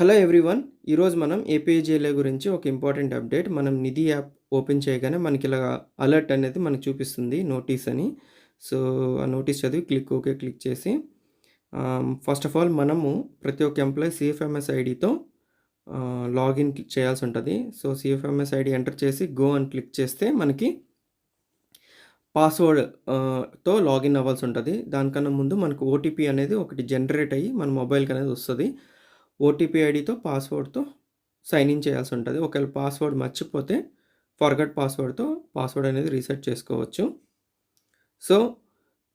Hello everyone ఈరోజు మనం ఏపీజేఎల్ఏ గురించి ఒక ఇంపార్టెంట్ అప్డేట్ మనం నిధి యాప్ ఓపెన్ చేయగానే మనకి ఇలా అలర్ట్ అనేది మనకు చూపిస్తుంది నోటీస్ అని. సో ఆ నోటీస్ చదివి క్లిక్ ఓకే క్లిక్ చేసి ఫస్ట్ ఆఫ్ ఆల్ మనము ప్రతి ఒక్క ఎంప్లాయీ సిఎఫ్ఎంఎస్ ఐడితో లాగిన్ చేయాల్సి ఉంటుంది. సో సిఎఫ్ఎంఎస్ ఐడి ఎంటర్ చేసి గో అని క్లిక్ చేస్తే మనకి పాస్వర్డ్తో లాగిన్ అవ్వాల్సి ఉంటుంది. దానికన్నా ముందు మనకు ఓటీపీ అనేది ఒకటి జనరేట్ అయ్యి మన మొబైల్కి అనేది వస్తుంది. ఓటీపీ ఐడితో పాస్వర్డ్తో సైన్ ఇన్ చేయాల్సి ఉంటుంది. ఒకవేళ పాస్వర్డ్ మర్చిపోతే ఫర్గట్ పాస్వర్డ్తో పాస్వర్డ్ అనేది రీసెట్ చేసుకోవచ్చు. సో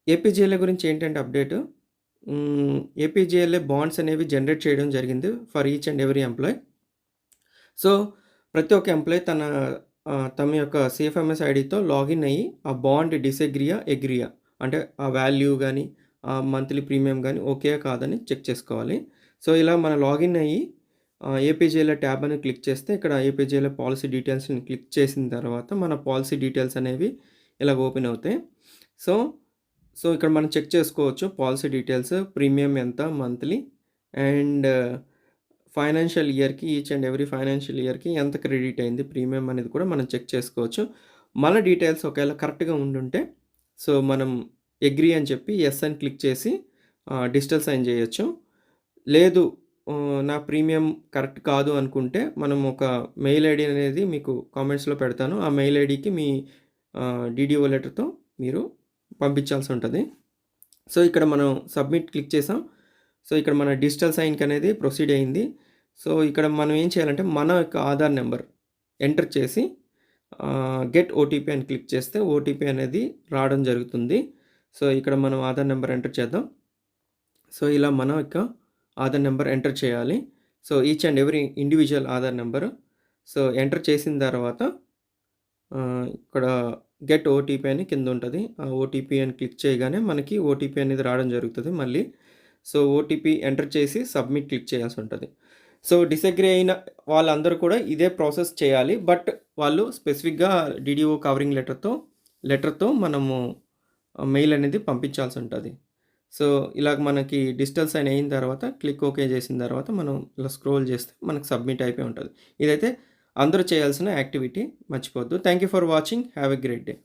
ఏపీజీఎల్ఏ గురించి ఏంటంటే అప్డేట్? ఏపీజీఎల్ఏ బాండ్స్ అనేవి జనరేట్ చేయడం జరిగింది for each and every employee. So ప్రతి ఒక్క ఎంప్లాయ్ తన తమ యొక్క సిఎఫ్ఎంఎస్ ఐడితో లాగిన్ అయ్యి ఆ బాండ్ డిసెగ్రియా ఎగ్రియా అంటే ఆ వాల్యూ కానీ ఆ మంత్లీ ప్రీమియం కానీ ఓకే కాదని చెక్ చేసుకోవాలి. సో ఇలా మన లాగిన్ అయ్యి ఏపీజేలో ట్యాబ్ అని క్లిక్ చేస్తే ఇక్కడ ఏపీజేలో పాలసీ డీటెయిల్స్ని క్లిక్ చేసిన తర్వాత మన పాలసీ డీటెయిల్స్ అనేవి ఇలా ఓపెన్ అవుతాయి. సో సో ఇక్కడ మనం చెక్ చేసుకోవచ్చు పాలసీ డీటెయిల్స్ ప్రీమియం ఎంత మంత్లీ అండ్ ఫైనాన్షియల్ ఇయర్కి ఈచ్ అండ్ ఎవ్రీ ఫైనాన్షియల్ ఇయర్కి ఎంత క్రెడిట్ అయింది ప్రీమియం అనేది కూడా మనం చెక్ చేసుకోవచ్చు. మన డీటెయిల్స్ ఒకవేళ కరెక్ట్గా ఉండుంటే సో మనం ఎగ్రీ అని చెప్పి ఎస్ అని క్లిక్ చేసి డిజిటల్ సైన్ చేయొచ్చు. లేదు నా ప్రీమియం కరెక్ట్ కాదు అనుకుంటే మనం ఒక మెయిల్ ఐడి అనేది మీకు కామెంట్స్లో పెడతాను. ఆ మెయిల్ ఐడికి మీ డిడిఓ లెటర్తో మీరు పంపించాల్సి ఉంటుంది. సో ఇక్కడ మనం సబ్మిట్ క్లిక్ చేసాం. సో ఇక్కడ మన డిజిటల్ సైన్కి అనేది ప్రొసీడ్ అయింది. సో ఇక్కడ మనం ఏం చేయాలంటే మన యొక్క ఆధార్ నెంబర్ ఎంటర్ చేసి గెట్ ఓటీపీ అని క్లిక్ చేస్తే ఓటీపీ అనేది రావడం జరుగుతుంది. సో ఇక్కడ మనం ఆధార్ నెంబర్ ఎంటర్ చేద్దాం. సో ఇలా మన యొక్క ఆధార్ నెంబర్ ఎంటర్ చేయాలి. So each and every individual Aadhaar number. So enter చేసిన తర్వాత ఇక్కడ గెట్ ఓటీపీ అని కింద ఉంటుంది. ఆ ఓటీపీ అని క్లిక్ చేయగానే మనకి ఓటీపీ అనేది రావడం జరుగుతుంది మళ్ళీ. సో ఓటీపీ ఎంటర్ చేసి సబ్మిట్ క్లిక్ చేయాల్సి ఉంటుంది. సో డిసగ్రీ అయిన వాళ్ళందరూ కూడా ఇదే ప్రాసెస్ చేయాలి. బట్ వాళ్ళు స్పెసిఫిక్గా డిడిఓ కవరింగ్ లెటర్తో లెటర్తో మనము మెయిల్ అనేది పంపించాల్సి ఉంటుంది. సో ఇలాగ మనకి డిజిటల్ సైన్ అయిన తర్వాత క్లిక్ ఓకే చేసిన తర్వాత మనం ఇలా స్క్రోల్ చేస్తే మనకు సబ్మిట్ అయిపోయి ఉంటుంది. ఇదైతే అందరూ చేయాల్సిన యాక్టివిటీ మర్చిపోవద్దు. Thank you for watching. Have a great day.